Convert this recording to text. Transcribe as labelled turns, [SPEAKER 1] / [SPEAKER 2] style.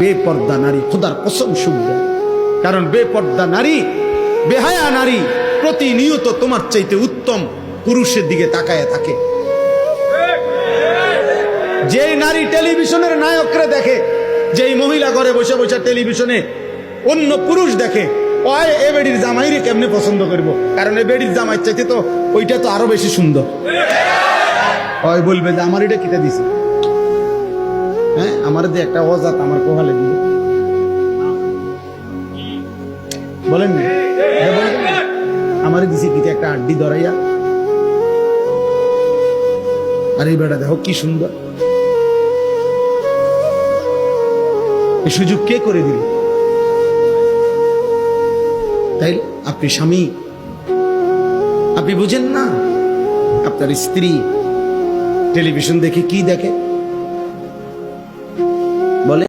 [SPEAKER 1] বেপর্দা নারী, খোদার কসম দেয় কারণ বেপর্দা নারী, বেহায়া নারী প্রতিনিয়ত তোমার চাইতে উত্তম পুরুষের দিকে তাকায় থাকে। যেই নারী টেলিভিশনের নায়করে দেখে, যেই মহিলা ঘরে বসে বসে টেলিভিশনে অন্য পুরুষ দেখে ওই এ বেডির জামাইরে কেমনে পছন্দ করব? কারণ এ বেডির জামাই চাইতে তো ওইটা তো আরও বেশি সুন্দর। ওই বলবে যে আমার এটা কিটা দিছে? আমার যে একটা অজাত আমার কোহালে দিল বলেন না? আমার দিছে কিটা একটা আড্ডি ধরাইয়া। আর এই বেটা দেখো কি সুন্দর। এই সুযোগ কে করে দিল? তাই আপনি স্বামী। আপনি বুঝেন না, আপনার স্ত্রী টেলিভিশন দেখে কি দেখে? Boleh.